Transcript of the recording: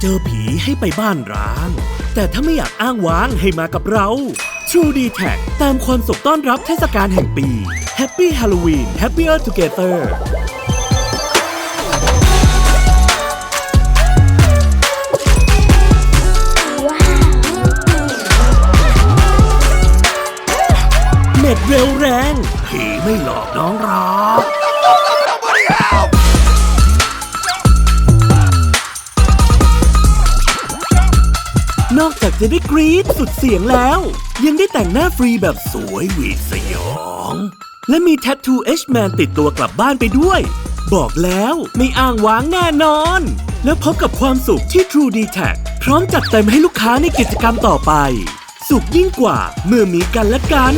เจอผีให้ไปบ้านร้าง แต่ถ้าไม่อยากอ้างว้างให้มากับเรา True d t a c ตามความสุขต้อนรับเทศกาลแห่งปี Happy Halloween Happier Together เน็ตเร็วแรง ผีไม่หลอกน้องหรอก นอกจากจะได้กรี๊ดสุดเสียงแล้ว ยังได้แต่งหน้าฟรีแบบสวยหวีดสยอง และมีแท t ทูเอชแมนติดตัวกลับบ้านไปด้วย บอกแล้วไม่อ้างว้างแน่นอน แล้วพบกับความสุขที่ True d t a c พร้อมจัดเต็มให้ลูกค้าในกิจกรรมต่อไป สุขยิ่งกว่าเมื่อมีกันและกัน